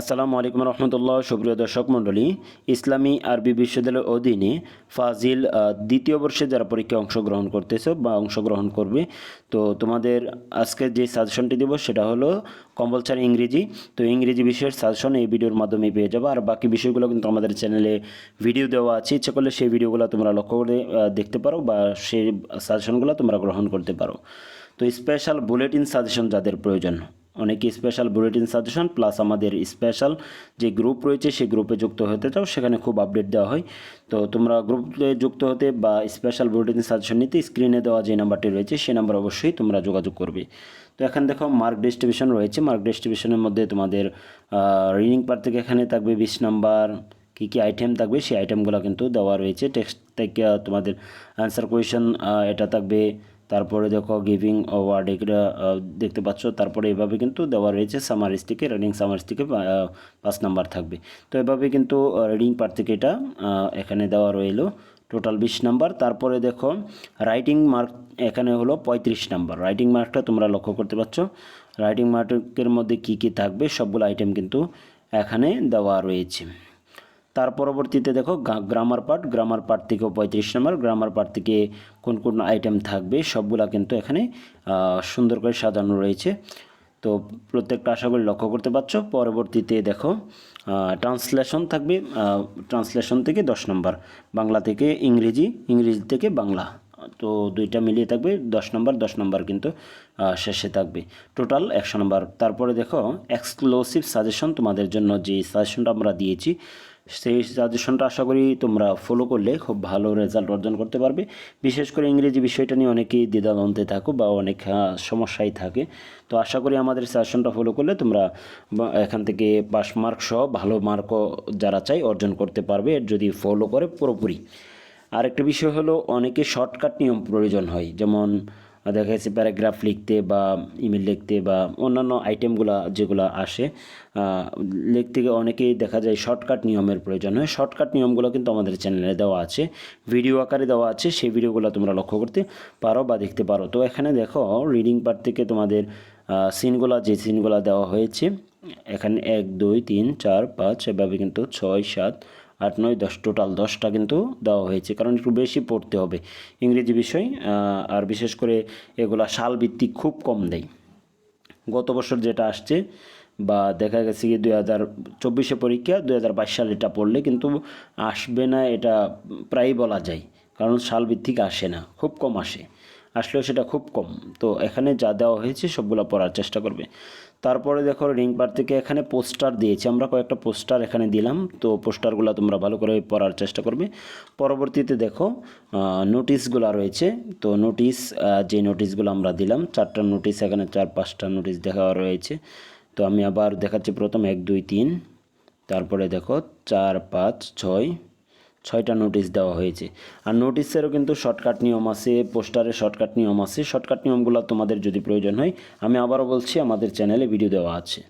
আসসালামু আলাইকুম রহমতুল্লাহ, সুপ্রিয় দর্শক মণ্ডলী। ইসলামী আরবি বিশ্ববিদ্যালয়ের অধীনে ফাজিল দ্বিতীয় বর্ষে যারা পরীক্ষায় অংশগ্রহণ করতেছে বা অংশগ্রহণ করবে, তো তোমাদের আজকে যে সাজেশনটি দেবো সেটা হলো কম্পালসারি ইংরেজি। তো ইংরেজি বিষয়ের সাজেশন এই ভিডিওর মাধ্যমে পেয়ে যাব। আর বাকি বিষয়গুলো কিন্তু আমাদের চ্যানেলে ভিডিও দেওয়া আছে। ইচ্ছে করলে সেই ভিডিওগুলো তোমরা লক্ষ্য করে দেখতে পারো বা সেই সাজেশনগুলো তোমরা গ্রহণ করতে পারো। তো স্পেশাল বুলেটিন সাজেশন যাদের প্রয়োজন। অনেকে স্পেশাল বুলেটিন সাজেশন প্লাস আমাদের স্পেশাল যে গ্রুপ রয়েছে সেই গ্রুপে যুক্ত হতে চাও, সেখানে খুব আপডেট দেওয়া হয়। তো তোমরা গ্রুপে যুক্ত হতে বা স্পেশাল বুলেটিন সাজেশন নিতে স্ক্রিনে দেওয়া যে নাম্বারটি রয়েছে সেই নাম্বার অবশ্যই তোমরা যোগাযোগ করবে। তো এখানে দেখো মার্ক ডিস্ট্রিবিউশন রয়েছে। মার্ক ডিস্ট্রিবিউশনের মধ্যে তোমাদের রিডিং পার্ট থেকে এখানে থাকবে বিশ নাম্বার কী কী আইটেম থাকবে, সেই আইটেমগুলো কিন্তু দেওয়া রয়েছে। টেক্সট থেকে তোমাদের অ্যান্সার কোয়েশন এটা থাকবে তারপরে দেখো গিভিং ওয়ার্ড এগুলো দেখতে পাচ্ছ। তারপরে এভাবে কিন্তু দেওয়া রয়েছে সামারিজ থেকে রিডিং সামারিজ থেকে আহ, পাঁচ নাম্বার থাকবে। তো এভাবে কিন্তু রিডিং পার্ট এটা এখানে দেওয়া রইল। টোটাল বিশ নাম্বার তারপরে দেখো রাইটিং মার্ক এখানে হলো পঁয়ত্রিশ নাম্বার রাইটিং মার্কটা তোমরা লক্ষ্য করতে পারছ। রাইটিং মার্কের মধ্যে কী কী থাকবে সবগুলো আইটেম কিন্তু এখানে দেওয়া রয়েছে। তার পরবর্তীতে দেখো গ্রামার পার্ট গ্রামার পার্ট থেকেও পঁয়ত্রিশ নম্বর গ্রামার পার্ট থেকে কোন কোন আইটেম থাকবে, সবগুলা কিন্তু এখানে সুন্দর করে সাজানো রয়েছে। তো প্রত্যেকটা আশা করি লক্ষ্য করতে পারছ। পরবর্তীতে দেখো ট্রান্সলেশন থাকবে ট্রান্সলেশন থেকে দশ নম্বর বাংলা থেকে ইংরেজি ইংরেজি থেকে বাংলা। তো দুইটা মিলিয়ে থাকবে, দশ নম্বর দশ নম্বর কিন্তু শেষে থাকবে। টোটাল একশো নম্বর তারপরে দেখো এক্সক্লুসিভ সাজেশন তোমাদের জন্য যে সাজেশনটা আমরা দিয়েছি সেই সাজেশনটা আশা করি তোমরা ফলো করলে খুব ভালো রেজাল্ট অর্জন করতে পারবে। বিশেষ করে ইংরেজি বিষয়টা নিয়ে অনেকেই দ্বিধাদ্বন্দ্বে থাকো বা অনেক আহ, সমস্যায় থাকে। তো আশা করি আমাদের সাজেশনটা ফলো করলে তোমরা এখান থেকে পাস মার্ক সহ ভালো মার্কও যারা চাই অর্জন করতে পারবে যদি ফলো করে পুরোপুরি। আরেকটা বিষয় হলো অনেকে শর্টকাট নিয়ম প্রয়োজন হয়। যেমন দেখা যাচ্ছে প্যারাগ্রাফ লিখতে বা ইমেল লিখতে বা অন্যান্য আইটেমগুলো যেগুলো আসে লিখতে অনেকেই দেখা যায় শর্টকাট নিয়মের প্রয়োজন হয়। শর্টকাট নিয়মগুলো কিন্তু আমাদের চ্যানেলে দেওয়া আছে, ভিডিও আকারে দেওয়া আছে, সেই ভিডিওগুলো তোমরা লক্ষ্য করতে পারো বা দেখতে পারো। তো এখানে দেখো রিডিং পার্ট থেকে তোমাদের সিনগুলো যে সিনগুলো দেওয়া হয়েছে, এখানে এক, দুই, তিন, চার, পাঁচ, এভাবে কিন্তু ছয়, সাত আট, নয়, দশ, টোটাল দশটা কিন্তু দেওয়া হয়েছে। কারণ একটু বেশি পড়তে হবে ইংরেজি বিষয় আর বিশেষ করে এগুলা সাল ভিত্তিক খুব কম দেয়। গত বছর যেটা আসছে, বা দেখা গেছে কি দুই হাজার চব্বিশে পরীক্ষা দুই হাজার বাইশ সালে এটা পড়লে কিন্তু আসবে না, এটা প্রায়ই বলা যায়। কারণ সাল ভিত্তিক আসে না, খুব কম আসে। আসলেও সেটা খুব কম। তো এখানে যা দেওয়া হয়েছে সবগুলো পড়ার চেষ্টা করবে। তারপরে দেখো রিং পার থেকে এখানে পোস্টার দিয়েছি। আমরা কয়েকটা পোস্টার এখানে দিলাম। তো পোস্টারগুলো তোমরা ভালো করে পড়ার চেষ্টা করবে। পরবর্তীতে দেখো নোটিশগুলো রয়েছে। তো নোটিশ যে নোটিশগুলো আমরা দিলাম, চারটা নোটিশ, এখানে চার, পাঁচটা নোটিশ দেখা রয়েছে। তো আমি আবার দেখাচ্ছি প্রথম এক, দুই, তিন। তারপরে দেখো, চার, পাঁচ, ছয় ছয়টা নোটিশ দেওয়া হয়েছে। আর নোটিশেরও কিন্তু শর্টকাট নিয়ম আছে পোস্টারের শর্টকাট নিয়ম আছে। শর্টকাট নিয়মগুলো তোমাদের যদি প্রয়োজন হয়, আমি আবারও বলছি, আমাদের চ্যানেলে ভিডিও দেওয়া আছে।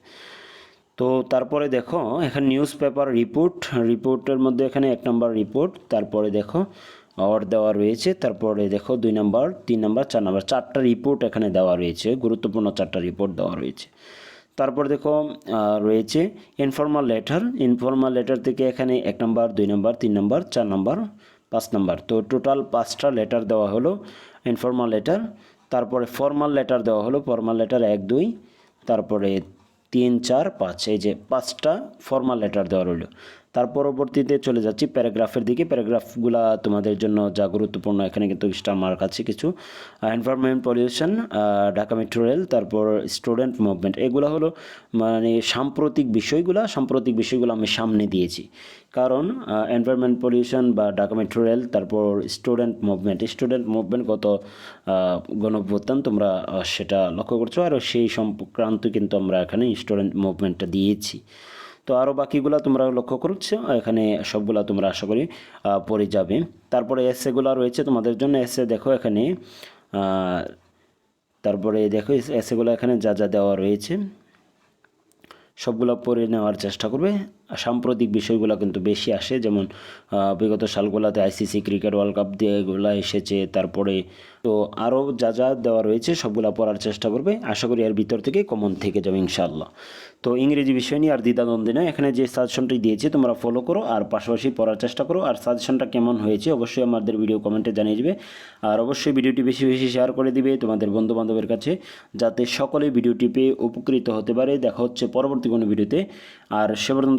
তো তারপরে দেখো, এখানে নিউজ পেপার রিপোর্ট রিপোর্টের মধ্যে এখানে এক নম্বর রিপোর্ট তারপরে দেখো অর দেওয়া রয়েছে, তারপরে দেখো দুই নম্বর তিন নম্বর চার নম্বর চারটা রিপোর্ট এখানে দেওয়া রয়েছে, গুরুত্বপূর্ণ চারটা রিপোর্ট দেওয়া রয়েছে। তারপর দেখো রয়েছে ইনফর্মাল লেটার ইনফর্মাল লেটার থেকে এখানে এক নম্বর, দুই নম্বর, তিন নম্বর, চার নম্বর, পাঁচ নম্বর। তো টোটাল পাঁচটা লেটার দেওয়া হলো ইনফর্মাল লেটার তারপরে ফর্মাল লেটার দেওয়া হলো ফর্মাল লেটার এক, দুই। তারপরে তিন, চার, পাঁচ। এই যে পাঁচটা ফর্মাল লেটার দেওয়া রইল। তার পরবর্তীতে চলে যাচ্ছি প্যারাগ্রাফের দিকে। প্যারাগ্রাফগুলা তোমাদের জন্য যা গুরুত্বপূর্ণ, এখানে কিন্তু স্টার আছে কিছু। Environment pollution Dhaka metro rail তারপর স্টুডেন্ট মুভমেন্ট এগুলো হলো মানে সাম্প্রতিক বিষয়গুলো সাম্প্রতিক বিষয়গুলো আমি সামনে দিয়েছি। কারণ এনভায়রনমেন্ট পলিউশন বা ঢাকা মেট্রো রেল তারপর স্টুডেন্ট মুভমেন্ট স্টুডেন্ট মুভমেন্ট কত গণভ্যুত্থান তোমরা সেটা লক্ষ্য করছ। আর সেই সংক্রান্ত কিন্তু আমরা এখানে স্টুডেন্ট মুভমেন্টটা দিয়েছি। তো আরও বাকিগুলো তোমরা লক্ষ্য করছ, এখানে সবগুলা তোমরা আশা করি পড়ে যাবে। তারপরে এসেগুলো রয়েছে তোমাদের জন্য। এসে দেখো এখানে তারপরে দেখো এসেগুলো এখানে যা যা দেওয়া রয়েছে, সবগুলো পড়ে নেওয়ার চেষ্টা করবে। সাম্প্রতিক বিষয়গুলো কিন্তু বেশি আসে। যেমন বিগত সালগুলোতে আইসিসি ক্রিকেট ওয়ার্ল্ড কাপ দিয়ে এগুলো এসেছে, তারপরে তো আরও যা যা দেওয়া রয়েছে সবগুলো পড়ার চেষ্টা করবে। আশা করি এর ভিতর থেকে কমন থেকে যাবে ইনশাআল্লাহ। তো ইংরেজি বিষয় নিয়ে আর দ্বিধাদ্বন্দ্বে নয়। এখানে যে সাজেশনটি দিয়েছি, তোমরা ফলো করো আর পাশাপাশি পড়ার চেষ্টা করো। আর সাজেশনটা কেমন হয়েছে অবশ্যই আমাদের ভিডিও কমেন্টে জানিয়ে দেবে। আর অবশ্যই ভিডিওটি বেশি বেশি শেয়ার করে দিবে তোমাদের বন্ধু বান্ধবের কাছে, যাতে সকলে ভিডিওটি পেয়ে উপকৃত হতে পারে। দেখা হচ্ছে পরবর্তী কোনো ভিডিওতে। আর সে পর্যন্ত